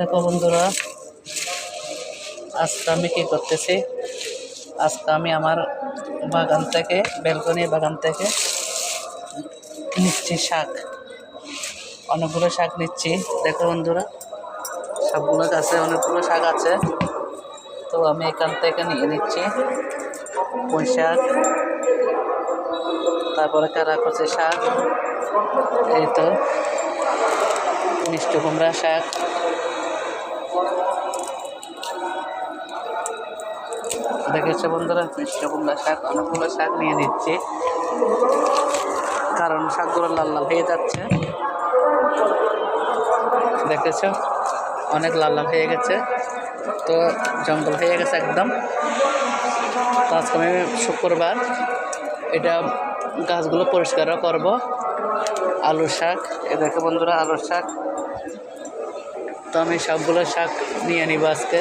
দেখো বন্ধুরা, আজকে আমি কী করতেছি? আজকে আমি আমার বাগান থেকে, বেলকনি বাগান থেকে নিচ্ছি শাক। অনেকগুলো শাক নিচ্ছি। দেখো বন্ধুরা, সবগুলো গাছে অনেকগুলো শাক আছে। তো আমি এখান থেকে নিয়ে নিচ্ছি পুঁই শাক, তারপরে কারা কারাকচি শাক, এই তো, মিষ্টি কুমড়া শাক। দেখেছ বন্ধুরা মিষ্টি কুমড়া শাক। অনেকগুলো শাক নিয়ে নিচ্ছি। কারণ শাকগুলো লাল লাল হয়ে যাচ্ছে। দেখেছ? অনেক লাল লাল হয়ে গেছে। তো জঙ্গল হয়ে গেছে একদম। তো আজকে আমি শুক্রবার। এটা গাছগুলো পরিষ্কারও করব। আলু শাক। এ দেখো বন্ধুরা, আলুর শাক। তো আমি সবগুলো শাক নিয়ে নিব আজকে।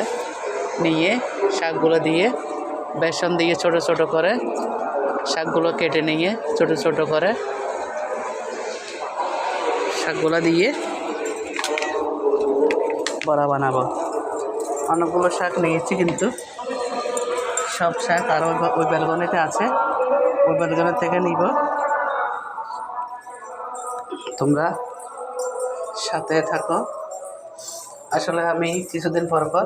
নিয়ে শাকগুলো দিয়ে বেসন দিয়ে ছোট ছোট করে শাকগুলো কেটে নিয়ে ছোট ছোট করে শাকগুলো দিয়ে বড়া বানাবো। অনেকগুলো শাক নিয়েছি কিন্তু। সব শাক আর ওই বেলগনিতে আছে। ওই বেলগনের থেকে নিব। তোমরা সাথে থাকো। আসলে আমি কিছুদিন পর পর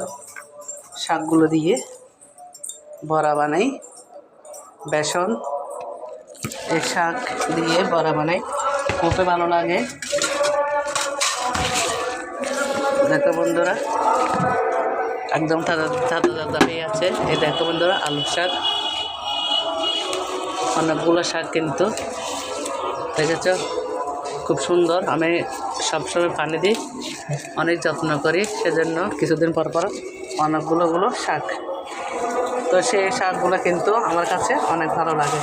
শাকগুলো দিয়ে বড়া বানাই। বেসন, এই শাক দিয়ে বড়া বানাই। খুবই ভালো লাগে। দেখো বন্ধুরা, একদম তাজা তাজা তাজা হয়ে আছে। এই দেখো বন্ধুরা, আলু শাক। অনেকগুলো শাক কিন্তু, দেখেছ? খুব সুন্দর। আমি সবসময় পানি দিই, অনেক যত্ন করি, সেজন্য কিছুদিন পর পর অনেকগুলোগুলো শাক। তো সেই শাকগুলো কিন্তু আমার কাছে অনেক ভালো লাগে।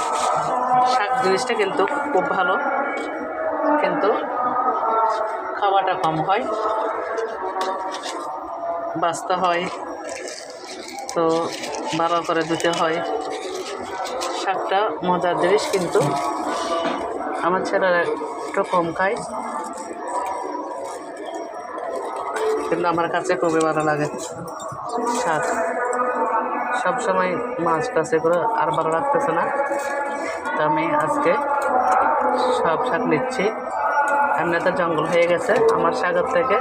শাক জিনিসটা কিন্তু খুব ভালো, কিন্তু খাওয়াটা কম হয়, বাঁচতে হয়, তো ভালো করে দিতে হয়। শাকটা মজার জিনিস কিন্তু আমার ছেলেরা একটু কম খাই। কিন্তু আমার কাছে খুবই ভালো লাগে শাক সবসময় মাছ টাছ এগুলো আর ভালো লাগতেছে না। তো আমি আজকে সব শাক নিচ্ছি। এমনিতে জঙ্গল হয়ে গেছে। আমার শাকের থেকে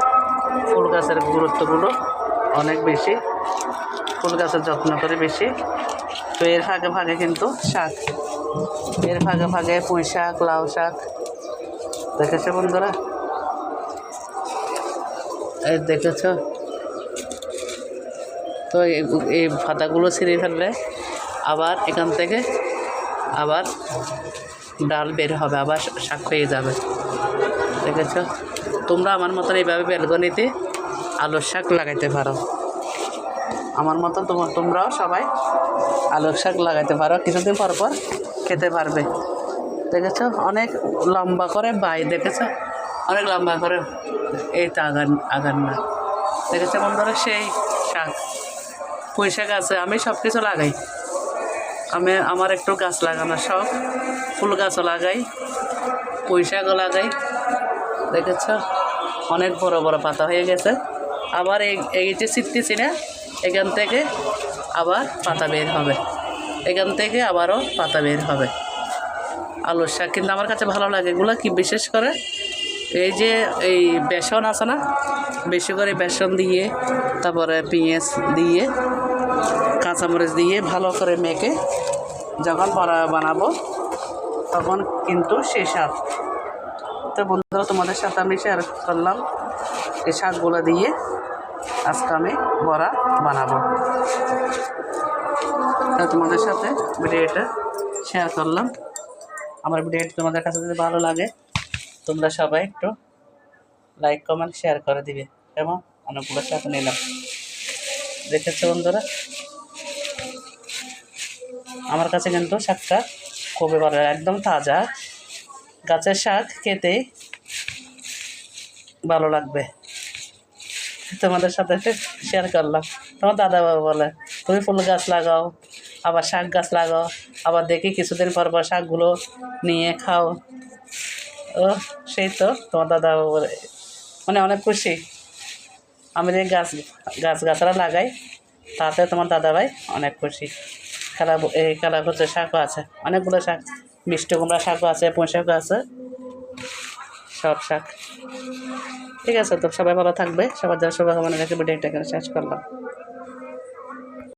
ফুল গাছের গুরুত্বগুলো অনেক বেশি। ফুল গাছের যত্ন করে বেশি। তো এর ভাগে ভাগে কিন্তু শাক। এর ভাগে ভাগে পুঁই শাক, লাউ শাক দেখেছ বন্ধুরা। এই দেখেছ? তো এই- পাতাগুলো ছিঁড়ে ফেললে আবার এখান থেকে আবার ডাল বের হবে, আবার শাক পেয়ে যাবে। দেখেছ? তোমরা আমার মতন এইভাবে বেলগনিতে আলুর শাক লাগাইতে পারো। আমার মতন তোমার তোমরাও সবাই আলুর শাক লাগাইতে পারো, কিছুদিন পর পর খেতে পারবে। দেখেছ? অনেক লম্বা করে বাই, দেখেছ? অনেক লম্বা করে এই তো আগান আগান না দেখেছে বন্ধুরা সেই শাক? পুঁই শাক আছে, আমি সব কিছু লাগাই। আমি, আমার একটু গাছ লাগানোর শখ। ফুল গাছও লাগাই, পুঁই শাকও লাগাই। দেখেছ? অনেক বড় বড় পাতা হয়ে গেছে। আবার এই এই যে ছিটতেছি না, এখান থেকে আবার পাতা বের হবে। এখান থেকে আবারও পাতা বের হবে। আলুর শাক, কিন্তু আমার কাছে ভালো লাগে। এগুলো কি বিশেষ করে? এই যে এই বেসন আছে না, বেশি করে বেসন দিয়ে, তারপরে পেঁয়াজ দিয়ে, কাঁচামরিচ দিয়ে ভালো করে মেখে যখন বানাবো, তখন কিন্তু সেই স্বাদ তো বন্ধুরা, তোমাদের সাথে আমি শেয়ার করলাম এই শাকগুলো দিয়ে আজকে আমি বড়া বানাবো। তোমাদের সাথে ভিডিওটা শেয়ার করলাম। আমার ভিডিওটি তোমাদের কাছে যদি ভালো লাগে, তোমরা সবাই একটু লাইক কমেন্ট শেয়ার করে দিবে এবং অনেকগুলো শাক নিলাম দেখেছ বন্ধুরা? আমার কাছে কিন্তু শাকটা খুবই ভালো, একদম তাজা। গাছের শাক খেতে ভালো লাগবে। তোমাদের সাথে শেয়ার করলাম। তোমার দাদা বাবা বলে, তুমি ফুল গাছ লাগাও, আবার শাক গাছ লাগাও, আবার দেখি কিছুদিন পর পর শাকগুলো নিয়ে খাও। ও, সেই তো তোমার দাদা বাবা বলে। মানে অনেক খুশি। আমি যে গাছ গাছ গাছরা লাগাই, তাতে তোমার দাদাভাই অনেক খুশি। খেলা এই খেলা করছে শাকও আছে, অনেকগুলো শাক, মিষ্টি কুমড়া শাকও আছে, পুঁই শাকও আছে, সব শাক। ঠিক আছে তো সবাই ভালো থাকবে। সবার জন্য শুভকামনা রেখে ভিডিওটা এখানে শেষ করলাম।